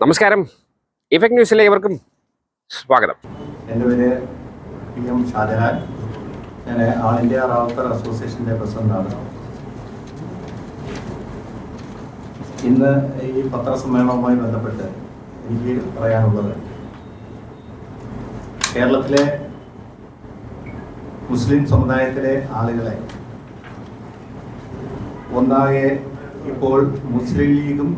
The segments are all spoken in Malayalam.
നമസ്കാരം. ഇഫക്ട് ന്യൂസിലെ ഇവർക്കും സ്വാഗതം. എന്റെ പേര് പി എം ഷാജഹാൻ. ഞാൻ ആൾ ഇന്ത്യ റാവുത്തർ അസോസിയേഷന്റെ പ്രസിഡന്റാണ് ഇന്ന് ഈ പത്രസമ്മേളനവുമായി ബന്ധപ്പെട്ട് എനിക്ക് പറയാനുള്ളത് കേരളത്തിലെ മുസ്ലിം സമുദായത്തിലെ ആളുകളെ ഒന്നാകെ ഇപ്പോൾ മുസ്ലിം ലീഗും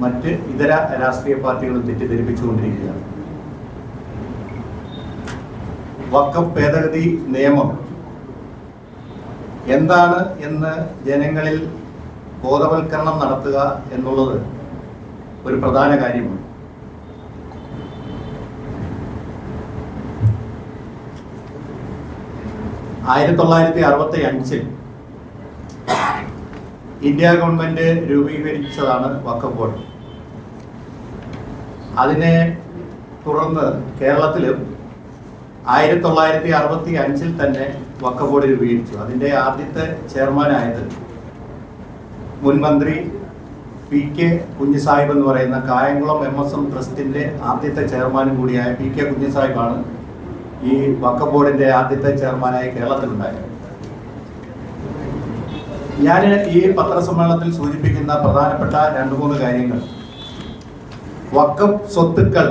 മറ്റ് ഇതര രാഷ്ട്രീയ പാർട്ടികളും തെറ്റിദ്ധരിപ്പിച്ചുകൊണ്ടിരിക്കുകയാണ്. വക്കം ഭേദഗതി നിയമം എന്താണ് എന്ന് ജനങ്ങളിൽ ബോധവൽക്കരണം നടത്തുക എന്നുള്ളത് ഒരു പ്രധാന കാര്യമാണ്. ആയിരത്തി തൊള്ളായിരത്തി അറുപത്തി അഞ്ചിൽ ഇന്ത്യ ഗവൺമെന്റ് രൂപീകരിച്ചതാണ് വക്കം ബോർഡ്. അതിനെ തുടർന്ന് കേരളത്തിലും ആയിരത്തി തൊള്ളായിരത്തി അറുപത്തി അഞ്ചിൽ തന്നെ വക്കം ബോർഡ് രൂപീകരിച്ചു. അതിന്റെ ആദ്യത്തെ ചെയർമാനായത് മുൻ മന്ത്രി പി കെ കുഞ്ഞിസാഹിബ് എന്ന് പറയുന്ന കായംകുളം എം എസ് എം ട്രസ്റ്റിന്റെ ആദ്യത്തെ ചെയർമാനും കൂടിയായ പി കെ കുഞ്ഞിസാഹിബാണ് ഈ വക്കം ബോർഡിന്റെ ആദ്യത്തെ ചെയർമാനായി കേരളത്തിലുണ്ടായത്. ഞാൻ ഈ പത്രസമ്മേളനത്തിൽ സൂചിപ്പിക്കുന്ന പ്രധാനപ്പെട്ട രണ്ട് മൂന്ന് കാര്യങ്ങൾ. വക്കം സ്വത്തുക്കൾ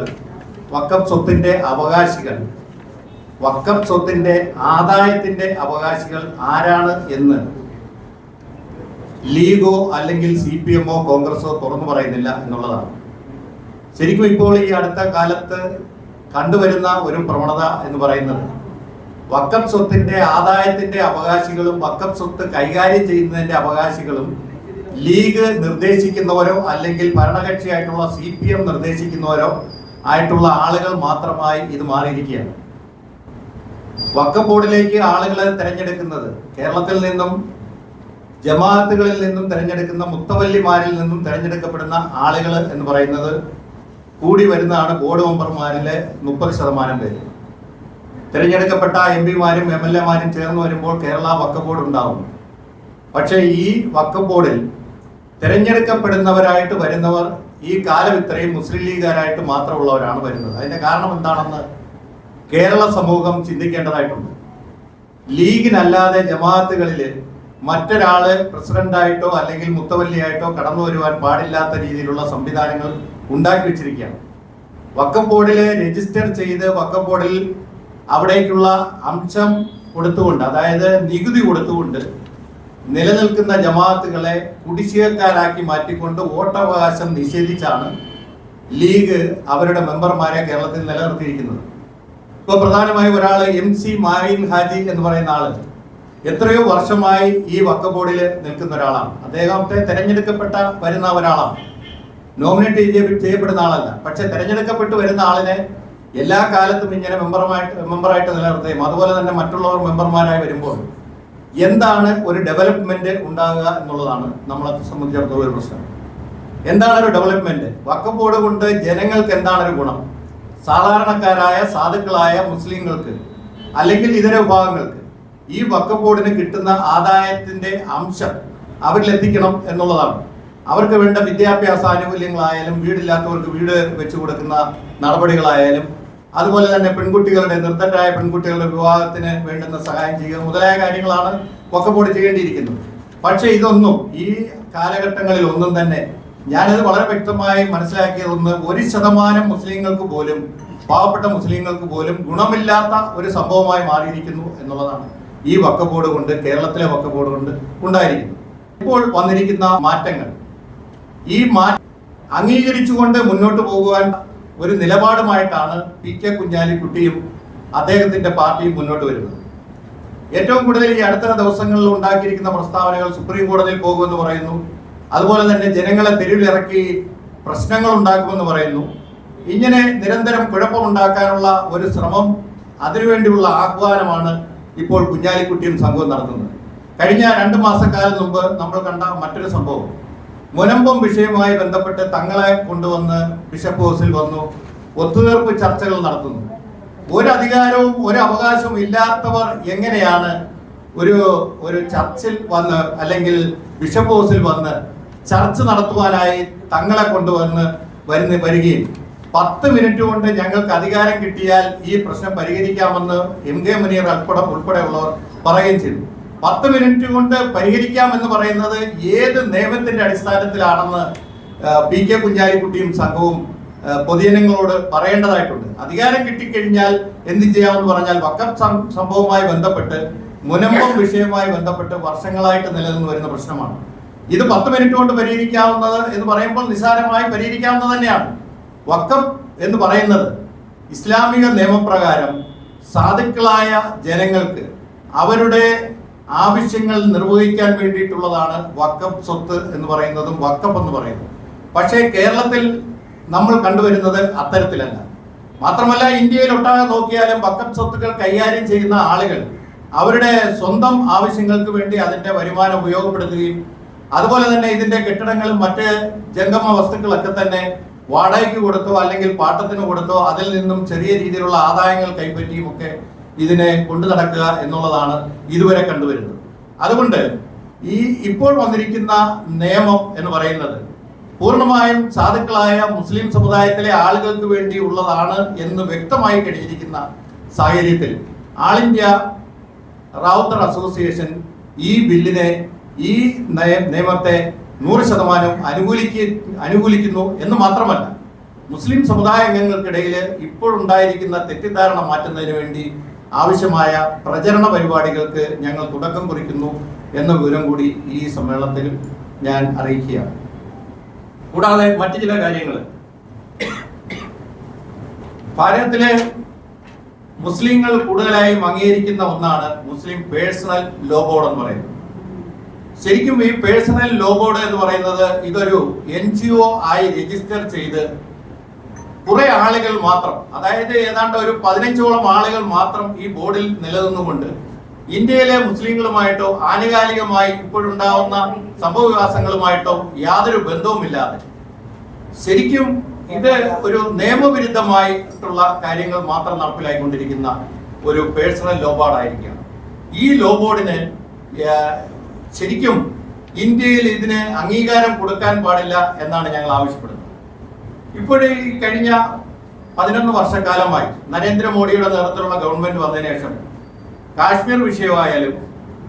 വക്കം സ്വത്തിന്റെ അവകാശികൾ വക്കം സ്വത്തിന്റെ ആദായത്തിന്റെ അവകാശികൾ ആരാണ് എന്ന് ലീഗോ അല്ലെങ്കിൽ സി പി എമ്മോ കോൺഗ്രസോ തുറന്നു പറയുന്നില്ല എന്നുള്ളതാണ്. ശരിക്കും ഇപ്പോൾ ഈ അടുത്ത കാലത്ത് കണ്ടുവരുന്ന ഒരു പ്രവണത എന്ന് പറയുന്നത് വക്കഫ് സ്വത്തിന്റെ ആദായത്തിന്റെ അവകാശികളും വക്കം സ്വത്ത് കൈകാര്യം ചെയ്യുന്നതിന്റെ അവകാശികളും ലീഗ് നിർദ്ദേശിക്കുന്നവരോ അല്ലെങ്കിൽ ഭരണകക്ഷിയായിട്ടുള്ള സി പി എം നിർദ്ദേശിക്കുന്നവരോ ആയിട്ടുള്ള ആളുകൾ മാത്രമായി ഇത് മാറിയിരിക്കുകയാണ്. വക്കം ബോർഡിലേക്ക് ആളുകളെ തിരഞ്ഞെടുക്കുന്നത് കേരളത്തിൽ നിന്നും ജമാഅത്തുകളിൽ നിന്നും തിരഞ്ഞെടുക്കുന്ന മുത്തവല്ലിമാരിൽ നിന്നും തിരഞ്ഞെടുക്കപ്പെടുന്ന ആളുകൾ എന്ന് പറയുന്നത് കൂടി വരുന്നതാണ് ബോർഡ് മെമ്പർമാരിലെ മുപ്പത് ശതമാനം പേര്. തിരഞ്ഞെടുക്കപ്പെട്ട എം പിമാരും എം എൽ എമാരും ചേർന്ന് വരുമ്പോൾ കേരള വക്കഫ് ബോർഡ് ഉണ്ടാവും പക്ഷേ ഈ വക്ക ബോർഡിൽ തിരഞ്ഞെടുക്കപ്പെടുന്നവരായിട്ട് വരുന്നവർ ഈ കാലം ഇത്രയും മുസ്ലിം ലീഗുകാരായിട്ട് മാത്രമുള്ളവരാണ് വരുന്നത്. അതിന്റെ കാരണം എന്താണെന്ന് കേരള സമൂഹം ചിന്തിക്കേണ്ടതായിട്ടുണ്ട്. ലീഗിനല്ലാതെ ജമാഅത്തുകളിൽ മറ്റൊരാൾ പ്രസിഡന്റായിട്ടോ അല്ലെങ്കിൽ മുത്തവല്ലിയായിട്ടോ കടന്നു വരുവാൻ പാടില്ലാത്ത രീതിയിലുള്ള സംവിധാനങ്ങൾ ഉണ്ടാക്കി വെച്ചിരിക്കുകയാണ്. വക്കം ബോർഡിൽ രജിസ്റ്റർ ചെയ്ത് വക്കം ബോർഡിൽ അവിടേക്കുള്ള അംശം കൊടുത്തുകൊണ്ട് അതായത് നികുതി കൊടുത്തുകൊണ്ട് നിലനിൽക്കുന്ന ജമാഅത്തുകളെ കുടിശ്ശികക്കാരാക്കി മാറ്റിക്കൊണ്ട് വോട്ടവകാശം നിഷേധിച്ചാണ് ലീഗ് അവരുടെ മെമ്പർമാരെ കേരളത്തിൽ നിലനിർത്തിയിരിക്കുന്നത്. ഇപ്പോൾ പ്രധാനമായും ഒരാൾ എം സി മായിൻ ഹാജി എന്ന് പറയുന്ന ആൾ എത്രയോ വർഷമായി ഈ വക്ക ബോർഡിൽ നിൽക്കുന്ന ഒരാളാണ്. അദ്ദേഹത്തെ തിരഞ്ഞെടുക്കപ്പെട്ട വരുന്ന ഒരാളാണ്. നോമിനേറ്റ് ചെയ്യപ്പെടുന്ന ആളല്ല. പക്ഷെ തെരഞ്ഞെടുക്കപ്പെട്ട് വരുന്ന ആളിനെ എല്ലാ കാലത്തും ഇങ്ങനെ മെമ്പറുമായിട്ട് മെമ്പറായിട്ട് നിലനിർത്തുകയും അതുപോലെ തന്നെ മറ്റുള്ളവർ മെമ്പർമാരായി വരുമ്പോൾ എന്താണ് ഒരു ഡെവലപ്മെന്റ് ഉണ്ടാകുക എന്നുള്ളതാണ് നമ്മളെ സംബന്ധിച്ചിടത്തോളം ഒരു പ്രശ്നം. എന്താണ് ഒരു ഡെവലപ്മെന്റ് വക്കപ്പോട് കൊണ്ട് ജനങ്ങൾക്ക് എന്താണ് ഒരു ഗുണം? സാധാരണക്കാരായ സാധുക്കളായ മുസ്ലിങ്ങൾക്ക് അല്ലെങ്കിൽ ഇതര വിഭാഗങ്ങൾക്ക് ഈ വക്കപ്പോടിന് ബോർഡിന് കിട്ടുന്ന ആദായത്തിന്റെ അംശം അവരിൽ എത്തിക്കണം എന്നുള്ളതാണ്. അവർക്ക് വേണ്ട വിദ്യാഭ്യാസ ആനുകൂല്യങ്ങളായാലും വീടില്ലാത്തവർക്ക് വീട് വെച്ചു കൊടുക്കുന്ന നടപടികളായാലും അതുപോലെ തന്നെ പെൺകുട്ടികളുടെ നിർദ്ധരായ പെൺകുട്ടികളുടെ വിവാഹത്തിന് വേണ്ടുന്ന സഹായം ചെയ്യുക മുതലായ കാര്യങ്ങളാണ് ബോർഡ് ചെയ്യേണ്ടിയിരിക്കുന്നത്. പക്ഷെ ഇതൊന്നും ഈ കാലഘട്ടങ്ങളിൽ ഒന്നും തന്നെ ഞാനത് വളരെ വ്യക്തമായി മനസ്സിലാക്കിയതൊന്ന് ഒരു ശതമാനം മുസ്ലിങ്ങൾക്ക് പോലും പാവപ്പെട്ട മുസ്ലിങ്ങൾക്ക് പോലും ഗുണമില്ലാത്ത ഒരു സംഭവമായി മാറിയിരിക്കുന്നു എന്നുള്ളതാണ് ഈ വക്കബോർഡ് കൊണ്ട് കേരളത്തിലെ വക്കബോർഡ് കൊണ്ട് ഉണ്ടായിരിക്കുന്നത്. ഇപ്പോൾ വന്നിരിക്കുന്ന മാറ്റങ്ങൾ. ഈ മാ അംഗീകരിച്ചുകൊണ്ട് മുന്നോട്ട് പോകുവാൻ ഒരു നിലപാടുമായിട്ടാണ് പി കെ കുഞ്ഞാലിക്കുട്ടിയും അദ്ദേഹത്തിന്റെ പാർട്ടിയും മുന്നോട്ട് വരുന്നത്. ഏറ്റവും കൂടുതൽ ഈ അടുത്ത ദിവസങ്ങളിൽ ഉണ്ടാക്കിയിരിക്കുന്ന പ്രസ്താവനകൾ സുപ്രീം കോടതിയിൽ പോകുമെന്ന് പറയുന്നു. അതുപോലെ തന്നെ ജനങ്ങളെ തെരുവിലിറക്കി പ്രശ്നങ്ങൾ ഉണ്ടാക്കുമെന്ന് പറയുന്നു. ഇങ്ങനെ നിരന്തരം കുഴപ്പമുണ്ടാക്കാനുള്ള ഒരു ശ്രമം അതിനുവേണ്ടിയുള്ള ആഹ്വാനമാണ് ഇപ്പോൾ കുഞ്ഞാലിക്കുട്ടിയും സംഘവും നടത്തുന്നത്. കഴിഞ്ഞ രണ്ട് മാസക്കാലം മുമ്പ് നമ്മൾ കണ്ട മറ്റൊരു സംഭവം. മുനമ്പം വിഷയവുമായി ബന്ധപ്പെട്ട് തങ്ങളെ കൊണ്ടുവന്ന് ബിഷപ്പ് ഹൗസിൽ വന്നു. ഒത്തുതീർപ്പ് ചർച്ചകൾ നടത്തുന്നു. ഒരു അധികാരവും ഒരു അവകാശവും ഇല്ലാത്തവർ എങ്ങനെയാണ് ഒരു ഒരു ചർച്ചിൽ വന്ന് അല്ലെങ്കിൽ ബിഷപ്പ് ഹൗസിൽ വന്ന് ചർച്ച നടത്തുവാനായി തങ്ങളെ കൊണ്ടുവന്ന് വരുന്ന വരികയും പത്ത് മിനിറ്റ് കൊണ്ട് ഞങ്ങൾക്ക് അധികാരം കിട്ടിയാൽ ഈ പ്രശ്നം പരിഹരിക്കാമെന്ന് എം കെ മുനീർ ഉൾപ്പെടെ ഉൾപ്പെടെയുള്ളവർ പറയുകയും ചെയ്തു. പത്ത് മിനിറ്റ് കൊണ്ട് പരിഹരിക്കാം എന്ന് പറയുന്നത് ഏത് നിയമത്തിന്റെ അടിസ്ഥാനത്തിലാണെന്ന് പി കെ കുഞ്ഞാലിക്കുട്ടിയും സംഘവും പൊതുജനങ്ങളോട് പറയേണ്ടതായിട്ടുണ്ട്. അധികാരം കിട്ടിക്കഴിഞ്ഞാൽ എന്ത് ചെയ്യാമെന്ന് പറഞ്ഞാൽ വക്കം സംഭവവുമായി ബന്ധപ്പെട്ട് മുനമ്പം വിഷയവുമായി ബന്ധപ്പെട്ട് വർഷങ്ങളായിട്ട് നിലനിന്ന് വരുന്ന പ്രശ്നമാണ്. ഇത് പത്ത് മിനിറ്റ് കൊണ്ട് പരിഹരിക്കാവുന്നത് എന്ന് പറയുമ്പോൾ നിസ്സാരമായി പരിഹരിക്കാവുന്നത് തന്നെയാണ്. വക്കം എന്ന് പറയുന്നത് ഇസ്ലാമിക നിയമപ്രകാരം സാധുക്കളായ ജനങ്ങൾക്ക് അവരുടെ ആവശ്യങ്ങൾ നിർവഹിക്കാൻ വേണ്ടിയിട്ടുള്ളതാണ് വക്കം സ്വത്ത് എന്ന് പറയുന്നതും വക്കം എന്ന് പറയുന്നതും. പക്ഷേ കേരളത്തിൽ നമ്മൾ കണ്ടുവരുന്നത് അത്തരത്തിലല്ല. മാത്രമല്ല ഇന്ത്യയിൽ ഒട്ടാകെ നോക്കിയാലും വക്കം സ്വത്തുക്കൾ കൈകാര്യം ചെയ്യുന്ന ആളുകൾ അവരുടെ സ്വന്തം ആവശ്യങ്ങൾക്ക് വേണ്ടി അതിന്റെ വരുമാനം ഉപയോഗപ്പെടുത്തുകയും അതുപോലെ തന്നെ ഇതിന്റെ കെട്ടിടങ്ങളും മറ്റ് ജംഗമ വസ്തുക്കളൊക്കെ തന്നെ വാടകയ്ക്ക് കൊടുത്തോ അല്ലെങ്കിൽ പാട്ടത്തിന് കൊടുത്തോ അതിൽ നിന്നും ചെറിയ രീതിയിലുള്ള ആദായങ്ങൾ കൈപ്പറ്റിയും ഒക്കെ ഇതിനെ കൊണ്ടു നടക്കുക എന്നുള്ളതാണ് ഇതുവരെ കണ്ടുവരുന്നത്. അതുകൊണ്ട് ഈ ഇപ്പോൾ വന്നിരിക്കുന്ന നിയമം എന്ന് പറയുന്നത് പൂർണമായും സാധുക്കളായ മുസ്ലിം സമുദായത്തിലെ ആളുകൾക്ക് വേണ്ടി ഉള്ളതാണ് എന്ന് വ്യക്തമായി കഴിഞ്ഞിരിക്കുന്ന സാഹചര്യത്തിൽ ആൾ ഇന്ത്യ റാവുത്തർ അസോസിയേഷൻ ഈ ബില്ലിനെ ഈ നയ- നിയമത്തെ നൂറ് ശതമാനം അനുകൂലിക്ക അനുകൂലിക്കുന്നു എന്ന് മാത്രമല്ല മുസ്ലിം സമുദായ അംഗങ്ങൾക്കിടയിൽ ഇപ്പോഴുണ്ടായിരിക്കുന്ന തെറ്റിദ്ധാരണ മാറ്റുന്നതിന് വേണ്ടി ആവശ്യമായ പ്രചരണ പരിപാടികൾക്ക് ഞങ്ങൾ തുടക്കം കുറിക്കുന്നു എന്ന വിവരം കൂടി ഈ സമ്മേളനത്തിൽ ഞാൻ അറിയിക്കുകയാണ്. കൂടാതെ മറ്റു ചില കാര്യങ്ങൾ. ഭാരതത്തിലെ മുസ്ലിങ്ങൾ കൂടുതലായും അംഗീകരിക്കുന്ന ഒന്നാണ് മുസ്ലിം പേഴ്സണൽ ലോ ബോർഡ് എന്ന് പറയുന്നത്. ശരിക്കും ഈ പേഴ്സണൽ ലോ ബോർഡ് എന്ന് പറയുന്നത് ഇതൊരു എൻ ആയി രജിസ്റ്റർ ചെയ്ത് കുറെ ആളുകൾ മാത്രം അതായത് ഏതാണ്ട് ഒരു പതിനഞ്ചോളം ആളുകൾ മാത്രം ഈ ബോർഡിൽ നിലനിന്നുകൊണ്ട് ഇന്ത്യയിലെ മുസ്ലിങ്ങളുമായിട്ടോ ആനുകാലികമായി ഇപ്പോഴുണ്ടാവുന്ന സംഭവ വികാസങ്ങളുമായിട്ടോ യാതൊരു ബന്ധവുമില്ലാതെ. ശരിക്കും ഇത് ഒരു നിയമവിരുദ്ധമായിട്ടുള്ള കാര്യങ്ങൾ മാത്രം നടപ്പിലായിക്കൊണ്ടിരിക്കുന്ന ഒരു പേഴ്സണൽ ലോ ബോർഡായിരിക്കുകയാണ്. ഈ ലോ ബോർഡിന് ശരിക്കും ഇന്ത്യയിൽ ഇതിന് അംഗീകാരം കൊടുക്കാൻ പാടില്ല എന്നാണ് ഞങ്ങൾ ആവശ്യപ്പെടുന്നത്. ഇപ്പോഴീ കഴിഞ്ഞ പതിനൊന്ന് വർഷക്കാലമായി നരേന്ദ്രമോദിയുടെ നേതൃത്വത്തിലുള്ള ഗവൺമെന്റ് വന്നതിന് ശേഷം കാശ്മീർ വിഷയമായാലും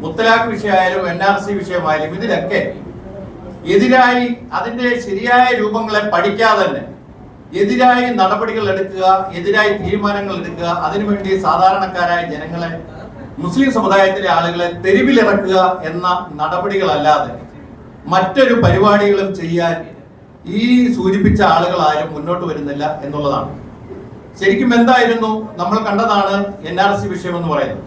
മുത്തലാഖ് വിഷയമായാലും എൻ ആർ സി വിഷയമായാലും ഇതിലൊക്കെ എതിരായി അതിന്റെ ശരിയായ രൂപങ്ങളെ പഠിക്കാതെ തന്നെ എതിരായി നടപടികൾ എടുക്കുക എതിരായി തീരുമാനങ്ങൾ എടുക്കുക അതിനുവേണ്ടി സാധാരണക്കാരായ ജനങ്ങളെ മുസ്ലിം സമുദായത്തിലെ ആളുകളെ തെരുവിലിറക്കുക എന്ന നടപടികളല്ലാതെ മറ്റൊരു പരിപാടികളും ചെയ്യാൻ ഈ സൂചിപ്പിച്ച ആളുകൾ ആരും മുന്നോട്ട് വരുന്നില്ല എന്നുള്ളതാണ്. ശരിക്കും എന്തായിരുന്നു? നമ്മൾ കണ്ടതാണ് എൻ ആർ സി വിഷയം എന്ന് പറയുന്നത്.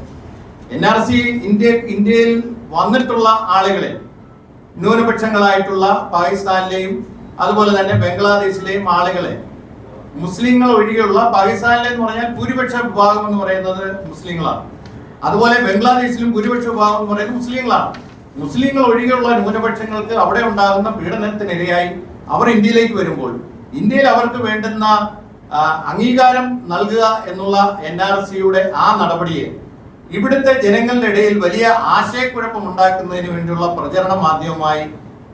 എൻ ആർ സി ഇന്ത്യ ഇന്ത്യയിൽ വന്നിട്ടുള്ള ആളുകളെ ന്യൂനപക്ഷങ്ങളായിട്ടുള്ള പാകിസ്ഥാനിലെയും അതുപോലെ തന്നെ ബംഗ്ലാദേശിലെയും ആളുകളെ മുസ്ലിങ്ങൾ ഒഴികെയുള്ള പാകിസ്ഥാനിലെ എന്ന് പറഞ്ഞാൽ ഭൂരിപക്ഷ വിഭാഗം എന്ന് പറയുന്നത് മുസ്ലിങ്ങളാണ്. അതുപോലെ ബംഗ്ലാദേശിലും ഭൂരിപക്ഷ വിഭാഗം എന്ന് പറയുന്നത് മുസ്ലിങ്ങളാണ്. മുസ്ലിങ്ങൾ ഒഴികെയുള്ള ന്യൂനപക്ഷങ്ങൾക്ക് അവിടെ ഉണ്ടാകുന്ന പീഡനത്തിനിരയായി അവർ ഇന്ത്യയിലേക്ക് വരുമ്പോൾ ഇന്ത്യയിൽ അവർക്ക് വേണ്ടുന്ന അംഗീകാരം നൽകുക എന്നുള്ള എൻ ആർ സിയുടെ ആ നടപടിയെ ഇവിടുത്തെ ജനങ്ങളുടെ ഇടയിൽ വലിയ ആശയക്കുഴപ്പം ഉണ്ടാക്കുന്നതിന് വേണ്ടിയുള്ള പ്രചരണ മാധ്യമമായി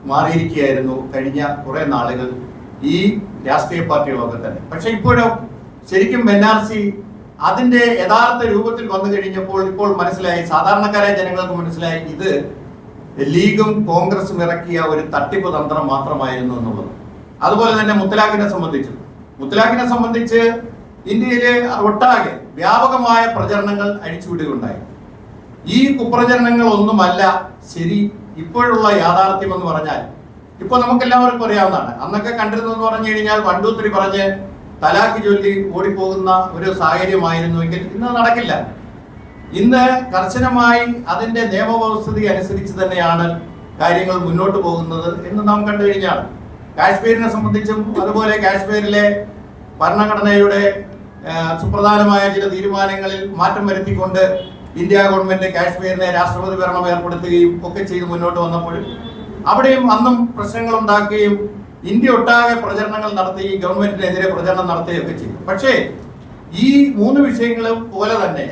മാറിയിരിക്കുകയായിരുന്നു കഴിഞ്ഞ കുറെ നാളുകൾ ഈ രാഷ്ട്രീയ പാർട്ടികളൊക്കെ തന്നെ. പക്ഷെ ഇപ്പോഴോ ശരിക്കും എൻ ആർ സി അതിന്റെ യഥാർത്ഥ രൂപത്തിൽ വന്നു കഴിഞ്ഞപ്പോൾ ഇപ്പോൾ മനസ്സിലായി സാധാരണക്കാരായ ജനങ്ങൾക്ക് മനസ്സിലായി ഇത് ലീഗും കോൺഗ്രസും ഇറക്കിയ ഒരു തട്ടിപ്പ് തന്ത്രം മാത്രമായിരുന്നു എന്നുള്ളത്. അതുപോലെ തന്നെ മുത്തലാഖിനെ സംബന്ധിച്ച്. മുത്തലാഖിനെ സംബന്ധിച്ച് ഇന്ത്യയിലെ ഒട്ടാകെ വ്യാപകമായ പ്രചരണങ്ങൾ അഴിച്ചുവിടുകയുണ്ടായി. ഈ കുപ്രചരണങ്ങൾ ഒന്നുമല്ല ശരി ഇപ്പോഴുള്ള യാഥാർത്ഥ്യം എന്ന് പറഞ്ഞാൽ ഇപ്പൊ നമുക്ക് എല്ലാവർക്കും അറിയാവുന്നതാണ്. അന്നൊക്കെ കണ്ടിരുന്നെന്ന് പറഞ്ഞു കഴിഞ്ഞാൽ വണ്ടൂത്തിരി പറഞ്ഞ് തലാക്ക് ചൊല്ലി ഓടിപ്പോകുന്ന ഒരു സാഹചര്യമായിരുന്നുവെങ്കിൽ ഇന്ന് നടക്കില്ല. ഇന്ന് കർശനമായി അതിന്റെ നിയമവ്യവസ്ഥിതി അനുസരിച്ച് തന്നെയാണ് കാര്യങ്ങൾ മുന്നോട്ട് പോകുന്നത് എന്ന് നാം കണ്ടു കഴിഞ്ഞാൽ കാശ്മീരിനെ സംബന്ധിച്ചും അതുപോലെ കാശ്മീരിലെ ഭരണഘടനയുടെ സുപ്രധാനമായ ചില തീരുമാനങ്ങളിൽ മാറ്റം വരുത്തിക്കൊണ്ട് ഇന്ത്യ ഗവൺമെന്റ് കാശ്മീരിനെ രാഷ്ട്രപതി ഭരണം ഏർപ്പെടുത്തുകയും ഒക്കെ ചെയ്ത് മുന്നോട്ട് വന്നപ്പോൾ അവിടെയും അന്നും പ്രശ്നങ്ങൾ ഉണ്ടാക്കുകയും ഇന്ത്യ ഒട്ടാകെ പ്രചരണങ്ങൾ നടത്തി ഗവൺമെന്റിനെതിരെ പ്രചരണം നടത്തുകയൊക്കെ ചെയ്തു. പക്ഷേ ഈ മൂന്ന് വിഷയങ്ങളും പോലെ തന്നെ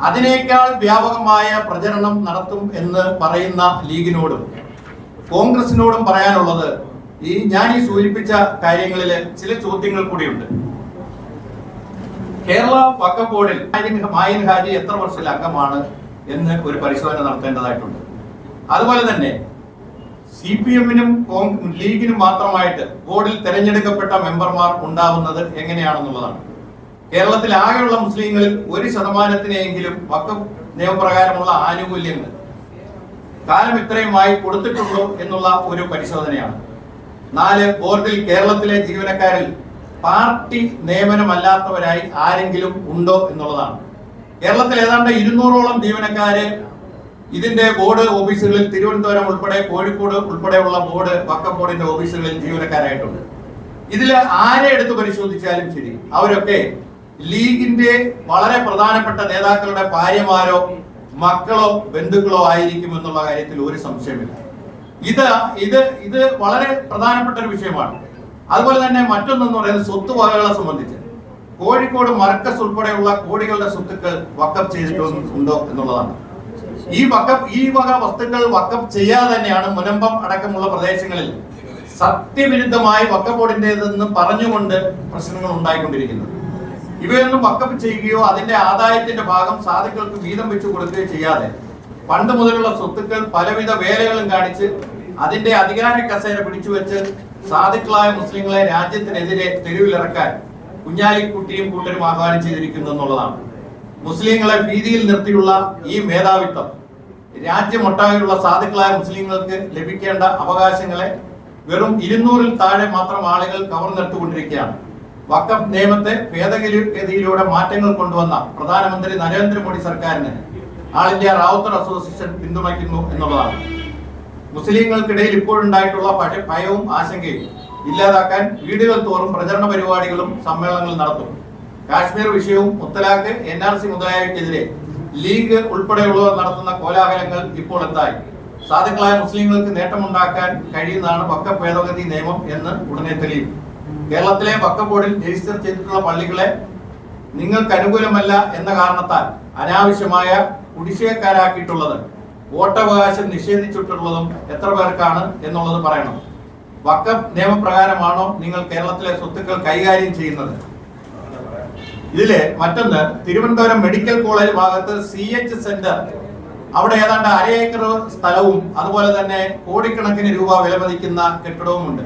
അതിനേക്കാൾ വ്യാപകമായ പ്രചരണം നടത്തും എന്ന് പറയുന്ന ലീഗിനോടും കോൺഗ്രസിനോടും പറയാനുള്ളത് ഈ ഞാൻ ഈ സൂചിപ്പിച്ച കാര്യങ്ങളിൽ ചില ചോദ്യങ്ങൾ കൂടിയുണ്ട്. കേരള വക്ക ബോർഡിൽ മായിൻ- ഹാജി എത്ര വർഷത്തിൽ അംഗമാണ് എന്ന് ഒരു പരിശോധന നടത്തേണ്ടതായിട്ടുണ്ട്. അതുപോലെ തന്നെ സി പി എമ്മിനും ലീഗിനും മാത്രമായിട്ട് ബോർഡിൽ തെരഞ്ഞെടുക്കപ്പെട്ട മെമ്പർമാർ ഉണ്ടാവുന്നത് എങ്ങനെയാണെന്നുള്ളതാണ്. കേരളത്തിൽ ആകെയുള്ള മുസ്ലിങ്ങളിൽ ഒരു ശതമാനത്തിനെങ്കിലും വക്കം നിയമപ്രകാരമുള്ള ആനുകൂല്യങ്ങൾ കാലം ഇത്രയുമായി കൊടുത്തിട്ടുള്ളൂ എന്നുള്ള ഒരു പരിശോധനയാണ്. നാല് ബോർഡിൽ കേരളത്തിലെ ജീവനക്കാരിൽ പാർട്ടി നിയമനമല്ലാത്തവരായി ആരെങ്കിലും ഉണ്ടോ എന്നുള്ളതാണ്. കേരളത്തിൽ ഏതാണ്ട് ഇരുന്നൂറോളം ജീവനക്കാര് ഇതിന്റെ ബോർഡ് ഓഫീസുകളിൽ തിരുവനന്തപുരം ഉൾപ്പെടെ കോഴിക്കോട് ഉൾപ്പെടെയുള്ള ബോർഡ് വക്കം ബോർഡിന്റെ ഓഫീസുകളിൽ ജീവനക്കാരായിട്ടുണ്ട്. ഇതിൽ ആരെ എടുത്ത് പരിശോധിച്ചാലും ശരി അവരൊക്കെ ലീഗിന്റെ വളരെ പ്രധാനപ്പെട്ട നേതാക്കളുടെ ഭാര്യമാരോ മക്കളോ ബന്ധുക്കളോ ആയിരിക്കും എന്നുള്ള കാര്യത്തിൽ ഒരു സംശയമില്ല. ഇത് ഇത് ഇത് വളരെ പ്രധാനപ്പെട്ട ഒരു വിഷയമാണ്. അതുപോലെ തന്നെ മറ്റൊന്നെന്ന് പറയുന്നത് സ്വത്ത് വകകളെ സംബന്ധിച്ച്. കോഴിക്കോട് മർക്കസ് ഉൾപ്പെടെയുള്ള കോടികളുടെ സ്വത്തുക്കൾ വക്കപ്പ് ചെയ്തിട്ടുണ്ടോ എന്നുള്ളതാണ്. ഈ വക്കപ്പ് ഈ വക വസ്തുക്കൾ വക്കപ്പ് ചെയ്യാതെ തന്നെയാണ് മുനമ്പം അടക്കമുള്ള പ്രദേശങ്ങളിൽ സത്യവിരുദ്ധമായി വക്കഫ് ബോർഡിന്റേതെന്ന് പറഞ്ഞുകൊണ്ട് പ്രശ്നങ്ങൾ ഉണ്ടായിക്കൊണ്ടിരിക്കുന്നത്. ഇവയൊന്നും വക്കപ്പ് ചെയ്യുകയോ അതിന്റെ ആദായത്തിന്റെ ഭാഗം സാധുക്കൾക്ക് വീതം വെച്ചു കൊടുക്കുകയോ ചെയ്യാതെ. പണ്ട് മുതലുള്ള സ്വത്തുക്കൾ പലവിധ വേലകളും കാണിച്ച് അതിന്റെ അധികാര കസേര പിടിച്ചു വെച്ച് സാധുക്കളായ മുസ്ലിങ്ങളെ രാജ്യത്തിനെതിരെ തെരുവിലിറക്കാൻ കുഞ്ഞാലിക്കുട്ടിയും കൂട്ടരും ആഹ്വാനം ചെയ്തിരിക്കുന്നു എന്നുള്ളതാണ്. മുസ്ലിങ്ങളെ ഭീതിയിൽ നിർത്തിയുള്ള ഈ മേധാവിത്വം രാജ്യമൊട്ടാകെയുള്ള സാധുക്കളായ മുസ്ലിങ്ങൾക്ക് ലഭിക്കേണ്ട അവകാശങ്ങളെ വെറും ഇരുന്നൂറിൽ താഴെ മാത്രം ആളുകൾ കവർന്നെടുത്തുകൊണ്ടിരിക്കുകയാണ്. വക്കഫ് നിയമത്തെ ഭേദഗതിയിലൂടെ മാറ്റങ്ങൾ കൊണ്ടുവന്ന പ്രധാനമന്ത്രി നരേന്ദ്രമോദി സർക്കാരിന് ആൾ ഇന്ത്യ റാവുത്തർ അസോസിയേഷൻ പിന്തുണയ്ക്കുന്നു എന്നുള്ളതാണ്. മുസ്ലിങ്ങൾക്കിടയിൽ ഇപ്പോഴുണ്ടായിട്ടുള്ള ഭയ- ഭയവും ആശങ്കയും ഇല്ലാതാക്കാൻ വീടുകൾ തോറും പ്രചരണ പരിപാടികളും സമ്മേളനങ്ങളും നടത്തും. കാശ്മീർ വിഷയവും മുത്തലാഖ് എൻ ആർ സി മുതലായവയ്ക്കെതിരെ ലീഗ് ഉൾപ്പെടെയുള്ളവർ നടത്തുന്ന കോലാഹലങ്ങൾ ഇപ്പോൾ എന്തായി? സാധുക്കളായ മുസ്ലിങ്ങൾക്ക് നേട്ടമുണ്ടാക്കാൻ കഴിയുന്നതാണ് പക്ക ഭേദഗതി നിയമം എന്ന് ഉടനെ തെളിയും. കേരളത്തിലെ വക്കം ബോർഡിൽ രജിസ്റ്റർ ചെയ്തിട്ടുള്ള പള്ളികളെ നിങ്ങൾക്ക് അനുകൂലമല്ല എന്ന കാരണത്താൽ അനാവശ്യമായ കുടിശ്ശികക്കാരാക്കിയിട്ടുള്ളത് വോട്ടവകാശം നിഷേധിച്ചിട്ടുള്ളതും എത്ര പേർക്കാണ് എന്നുള്ളത് പറയണം. വക്കം നിയമപ്രകാരമാണോ നിങ്ങൾ കേരളത്തിലെ സ്വത്തുക്കൾ കൈകാര്യം ചെയ്യുന്നത്? ഇതിൽ മറ്റൊന്ന് തിരുവനന്തപുരം മെഡിക്കൽ കോളേജ് ഭാഗത്ത് സി എച്ച് സെന്റർ. അവിടെ ഏതാണ്ട് അര ഏക്കർ സ്ഥലവും അതുപോലെ തന്നെ കോടിക്കണക്കിന് രൂപ വിലമതിക്കുന്ന കെട്ടിടവും ഉണ്ട്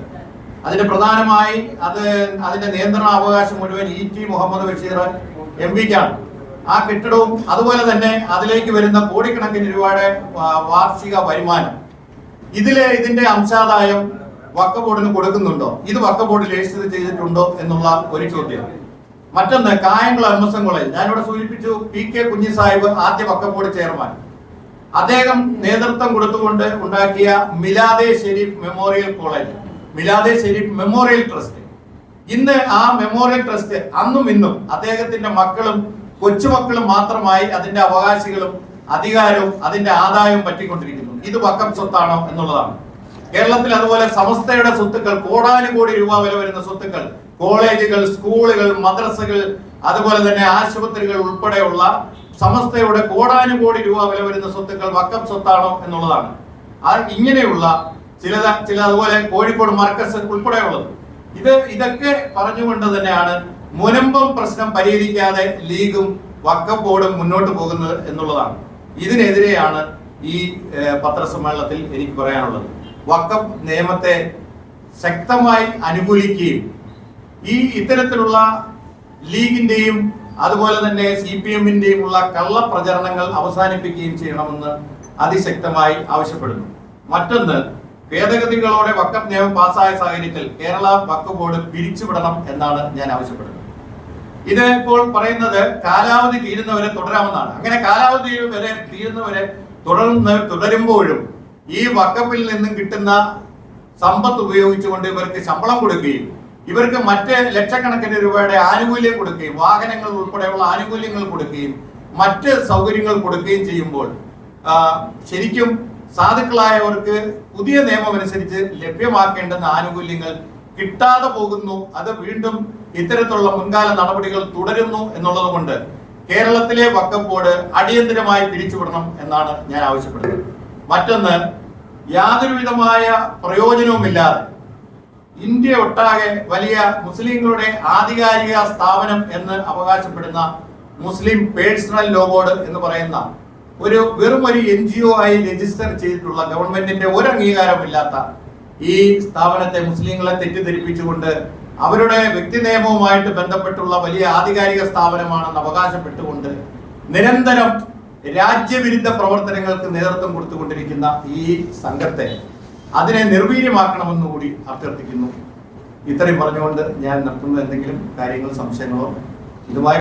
അതിന് പ്രധാനമായി അത് അതിന്റെ നിയന്ത്രണ അവകാശം മുഴുവൻ E T Muhammad Basheer M പിക്കാണ് ആ കെട്ടിടവും അതുപോലെ തന്നെ അതിലേക്ക് വരുന്ന കോടിക്കണക്കിന് രൂപയുടെ വാർഷിക വരുമാനം. ഇതിലെ ഇതിന്റെ അംശാദായം വക്ക ബോർഡിന് കൊടുക്കുന്നുണ്ടോ? ഇത് വക്ക ബോർഡിൽ രജിസ്റ്റർ ചെയ്തിട്ടുണ്ടോ എന്നുള്ള ഒരു ചോദ്യം മറ്റൊന്ന് Kayamkulam M S M college. ഞാനിവിടെ സൂചിപ്പിച്ചു പി കെ കുഞ്ഞി സാഹിബ് ആദ്യ വക്ക ബോർഡ് ചെയർമാൻ. അദ്ദേഹം നേതൃത്വം കൊടുത്തുകൊണ്ട് ഉണ്ടാക്കിയ Milade Sharif memorial college. Milade Sharif memorial trust ഇന്ന് ആ മെമ്മോറിയൽ ട്രസ്റ്റ് അന്നും ഇന്നും അദ്ദേഹത്തിന്റെ മക്കളും കൊച്ചുമക്കളും മാത്രമായി അതിന്റെ അവകാശികളും അധികാരവും അതിന്റെ ആദായവും പറ്റിക്കൊണ്ടിരിക്കുന്നു. ഇത് വക്കം സ്വത്താണോ എന്നുള്ളതാണ്. കേരളത്തിൽ അതുപോലെ സമസ്തയുടെ സ്വത്തുക്കൾ കോടാനുകോടി രൂപ വില വരുന്ന സ്വത്തുക്കൾ കോളേജുകൾ സ്കൂളുകൾ മദ്രസകൾ അതുപോലെ തന്നെ ആശുപത്രികൾ ഉൾപ്പെടെയുള്ള സമസ്തയുടെ കോടാനുകോടി രൂപ വില വരുന്ന സ്വത്തുക്കൾ വക്കം സ്വത്താണോ എന്നുള്ളതാണ്. ഇങ്ങനെയുള്ള ചില ചില അതുപോലെ കോഴിക്കോട് മർക്കസ് ഉൾപ്പെടെയുള്ളത്. ഇത് ഇതൊക്കെ പറഞ്ഞുകൊണ്ട് തന്നെയാണ് മുനമ്പം പ്രശ്നം പരിഹരിക്കാതെ ലീഗും വക്കം ബോർഡും മുന്നോട്ട് പോകുന്നത് എന്നുള്ളതാണ്. ഇതിനെതിരെയാണ് ഈ പത്രസമ്മേളനത്തിൽ എനിക്ക് പറയാനുള്ളത്. വക്കം നിയമത്തെ ശക്തമായി അനുകൂലിക്കുകയും ഈ ഇത്തരത്തിലുള്ള ലീഗിന്റെയും അതുപോലെ തന്നെ സി പി എമ്മിന്റെയും ഉള്ള കള്ളപ്രചരണങ്ങൾ അവസാനിപ്പിക്കുകയും ചെയ്യണമെന്ന് അതിശക്തമായി ആവശ്യപ്പെടുന്നു. മറ്റൊന്ന് ഭേദഗതികളോടെ വക്കപ്പ് നിയമം പാസ്സായ സാഹചര്യത്തിൽ കേരള വക്ക ബോർഡ് പിരിച്ചുവിടണം എന്നാണ് ഞാൻ ആവശ്യപ്പെടുന്നത്. ഇത് ഇപ്പോൾ പറയുന്നത് കാലാവധി തീരുന്നവരെ തുടരാമെന്നാണ്. അങ്ങനെ കാലാവധി വരെ തീരുന്നവരെ തുടർന്ന് തുടരുമ്പോഴും ഈ വക്കപ്പിൽ നിന്നും കിട്ടുന്ന സമ്പത്ത് ഉപയോഗിച്ചുകൊണ്ട് ഇവർക്ക് ശമ്പളം കൊടുക്കുകയും ഇവർക്ക് മറ്റ് ലക്ഷക്കണക്കിന് രൂപയുടെ ആനുകൂല്യം കൊടുക്കുകയും വാഹനങ്ങൾ ഉൾപ്പെടെയുള്ള ആനുകൂല്യങ്ങൾ കൊടുക്കുകയും മറ്റ് സൗകര്യങ്ങൾ കൊടുക്കുകയും ചെയ്യുമ്പോൾ ശരിക്കും സാധുക്കളായവർക്ക് പുതിയ നിയമം അനുസരിച്ച് ലഭ്യമാക്കേണ്ടുന്ന ആനുകൂല്യങ്ങൾ കിട്ടാതെ പോകുന്നു. അത് വീണ്ടും ഇത്തരത്തിലുള്ള മുൻകാല നടപടികൾ തുടരുന്നു എന്നുള്ളത് കൊണ്ട് കേരളത്തിലെ വക്കം ബോർഡ് അടിയന്തരമായി പിരിച്ചുവിടണം എന്നാണ് ഞാൻ ആവശ്യപ്പെടുന്നത്. മറ്റൊന്ന് യാതൊരു വിധമായ പ്രയോജനവുമില്ലാതെ ഇന്ത്യ ഒട്ടാകെ വലിയ മുസ്ലിങ്ങളുടെ ആധികാരിക സ്ഥാപനം എന്ന് അവകാശപ്പെടുന്ന മുസ്ലിം പേഴ്സണൽ ലോ ബോർഡ് എന്ന് പറയുന്ന ഒരു വെറും ഒരു എൻ ജി ഒ ആയി രജിസ്റ്റർ ചെയ്തിട്ടുള്ള ഗവൺമെന്റിന്റെ ഒരു അംഗീകാരമില്ലാത്ത ഈ സ്ഥാപനത്തെ മുസ്ലിങ്ങളെ തെറ്റിദ്ധരിപ്പിച്ചുകൊണ്ട് അവരുടെ വ്യക്തി നിയമവുമായിട്ട് ബന്ധപ്പെട്ടുള്ള വലിയ ആധികാരിക സ്ഥാപനമാണെന്ന് അവകാശപ്പെട്ടുകൊണ്ട് നിരന്തരം രാജ്യവിരുദ്ധ പ്രവർത്തനങ്ങൾക്ക് നേതൃത്വം കൊടുത്തുകൊണ്ടിരിക്കുന്ന ഈ സംഘത്തെ അതിനെ നിർവീര്യമാക്കണമെന്ന് കൂടി അഭ്യർത്ഥിക്കുന്നു. ഇത്രയും പറഞ്ഞുകൊണ്ട് ഞാൻ നിർത്തുന്ന എന്തെങ്കിലും കാര്യങ്ങൾ സംശയങ്ങളോ ഇതുമായി